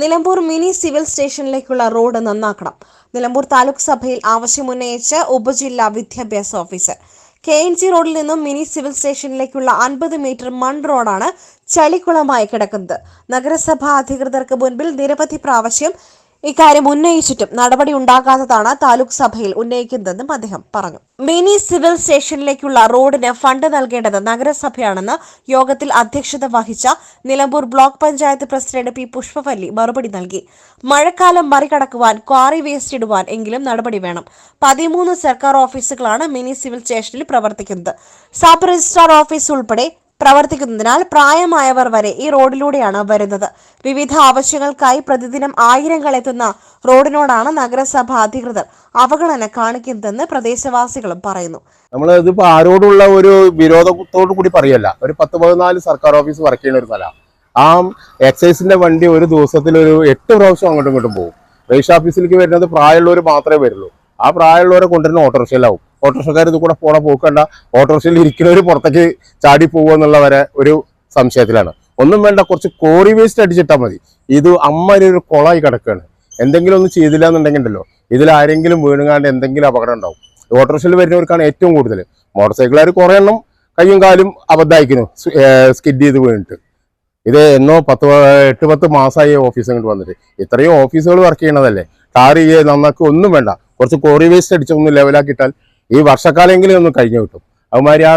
Nilambur mini civil സ്റ്റേഷനിലേക്കുള്ള road നന്നാക്കണം. നിലമ്പൂർ താലൂക്ക് സഭയിൽ ആവശ്യമുന്നയിച്ച് ഉപജില്ലാ വിദ്യാഭ്യാസ ഓഫീസർ. കെ എൻ ജി റോഡിൽ നിന്നും മിനി സിവിൽ സ്റ്റേഷനിലേക്കുള്ള അൻപത് മീറ്റർ മൺ റോഡാണ് ചളിക്കുളമായി കിടക്കുന്നത്. നഗരസഭാ അധികൃതർക്ക് മുൻപിൽ നിരവധി പ്രാവശ്യം ഇക്കാര്യം ഉന്നയിച്ചിട്ടും നടപടി ഉണ്ടാകാത്തതാണ് താലൂക്ക് സഭയിൽ ഉന്നയിക്കുന്നതെന്നും അദ്ദേഹം പറഞ്ഞു. മിനി സിവിൽ സ്റ്റേഷനിലേക്കുള്ള റോഡിന് ഫണ്ട് നൽകേണ്ടത് നഗരസഭയാണെന്ന് യോഗത്തിൽ അധ്യക്ഷത വഹിച്ച Nilambur block panchayat president P Pushpavalli മറുപടി നൽകി. മഴക്കാലം മറികടക്കുവാൻ ക്വാറി വേസ്റ്റ് ഇടുവാൻ എങ്കിലും നടപടി വേണം. പതിമൂന്ന് സർക്കാർ ഓഫീസുകളാണ് മിനി സിവിൽ സ്റ്റേഷനിൽ പ്രവർത്തിക്കുന്നത്. സബ് രജിസ്ട്രാർ ഓഫീസ് ഉൾപ്പെടെ പ്രവർത്തിക്കുന്നതിനാൽ പ്രായമായവർ വരെ ഈ റോഡിലൂടെയാണ് വരുന്നത്. വിവിധ ആവശ്യങ്ങൾക്കായി പ്രതിദിനം ആയിരങ്ങൾ എത്തുന്ന റോഡിനോടാണ് നഗരസഭ അധികൃതർ അവഗണന കാണിക്കുന്നതെന്ന് പ്രദേശവാസികളും പറയുന്നു. നമ്മൾ ഇതിപ്പോ ആരോടുള്ള ഒരു വിരോധത്തോടു കൂടി പറയല്ല. ഒരു പത്ത് പതിനാല് സർക്കാർ ഓഫീസ് വർക്ക് ചെയ്യുന്ന ഒരു സ്ഥലമാണ് ആ എക്സൈസിന്റെ വണ്ടി ഒരു ദിവസത്തിൽ ഒരു എട്ട് പ്രാവശ്യം അങ്ങോട്ടും ഇങ്ങോട്ടും പോകും. രജിസ്റ്റർ ഓഫീസിലേക്ക് വരുന്നത് പ്രായമുള്ളവർ മാത്രമേ വരുള്ളൂ. ആ പ്രായമുള്ളവരെ കൊണ്ടുവരുന്ന ഓട്ടോറിക്ഷയിലാവും. ഓട്ടോറിക്ഷക്കാർ ഇത് കൂടെ പോണ പോക്കണ്ട ഓട്ടോറിക്ഷയിൽ ഇരിക്കുന്നവർ പുറത്തേക്ക് ചാടി പോകുക എന്നുള്ള വരെ ഒരു സംശയത്തിലാണ്. ഒന്നും വേണ്ട കുറച്ച് കോറി വേസ്റ്റ് അടിച്ചിട്ടാൽ മതി. ഇത് അമ്മ ഒരു കുളമായി കിടക്കുകയാണ് എന്തെങ്കിലും ഒന്നും ചെയ്തില്ല എന്നുണ്ടെങ്കിൽ ഉണ്ടല്ലോ ഇതിൽ ആരെങ്കിലും വീണുകാണ്ട് എന്തെങ്കിലും അപകടം ഉണ്ടാവും. ഓട്ടോറിക്ഷയിൽ വരുന്നവർക്കാണ് ഏറ്റവും കൂടുതൽ മോട്ടോർ സൈക്കിളുകാർ കുറേ എണ്ണം കയ്യും കാലും അബദ്ധമായിരിക്കുന്നു സ്കിഡ് ചെയ്ത് വീണിട്ട്. ഇത് എന്നോ പത്ത് എട്ട് പത്ത് മാസമായി ഓഫീസ് ഇങ്ങോട്ട് വന്നിട്ട്. ഇത്രയും ഓഫീസുകൾ വർക്ക് ചെയ്യണതല്ലേ ടാർ ചെയ്യേ നന്നാക്കി ഒന്നും വേണ്ട. കുറച്ച് കോറി വേസ്റ്റ് അടിച്ച് ഒന്ന് ലെവലാക്കിയിട്ടാൽ ഈ വർഷക്കാലെങ്കിലും ഒന്ന് കഴിഞ്ഞു കിട്ടും. അതുമാതിരി ആ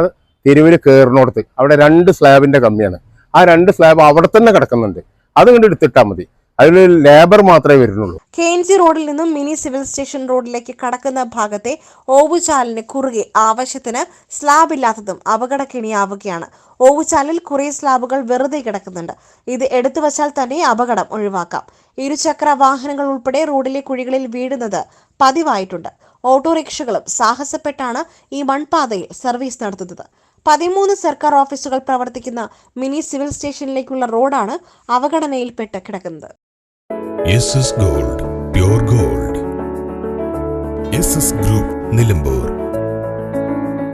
തെരുവിൽ കയറിനോടത്ത് അവിടെ രണ്ട് സ്ലാബിന്റെ കമ്മിയാണ്. ആ രണ്ട് സ്ലാബ് അവിടെ തന്നെ കിടക്കുന്നുണ്ട്. അത് കണ്ട് എടുത്തിട്ടാൽ മതി. അതിൽ ലേബർ മാത്രമേ വരുന്നുള്ളൂ. കെ എൻ ജി റോഡിൽ നിന്നും മിനി സിവിൽ സ്റ്റേഷൻ റോഡിലേക്ക് കടക്കുന്ന ഭാഗത്തെ ഓവുചാലിന് കുറുകെ ആവശ്യത്തിന് സ്ലാബ് ഇല്ലാത്തതും അപകടക്കിണിയാവുകയാണ്. ഓവുചാലിൽ കുറേ സ്ലാബുകൾ വെറുതെ കിടക്കുന്നുണ്ട്. ഇത് എടുത്തു വച്ചാൽ തന്നെ അപകടം ഒഴിവാക്കാം. ഇരുചക്ര വാഹനങ്ങൾ ഉൾപ്പെടെ റോഡിലെ കുഴികളിൽ വീഴുന്നത് പതിവായിട്ടുണ്ട്. ഓട്ടോറിക്ഷകളും സാഹസപ്പെട്ടാണ് ഈ മൺപാതയിൽ സർവീസ് നടത്തുന്നത്. പതിമൂന്ന് സർക്കാർ ഓഫീസുകൾ പ്രവർത്തിക്കുന്ന മിനി സിവിൽ സ്റ്റേഷനിലേക്കുള്ള റോഡാണ് അവഗണനയിൽപ്പെട്ട് കിടക്കുന്നത്. Gold gold. ഗ്രൂപ്പ് നിലമ്പൂർ.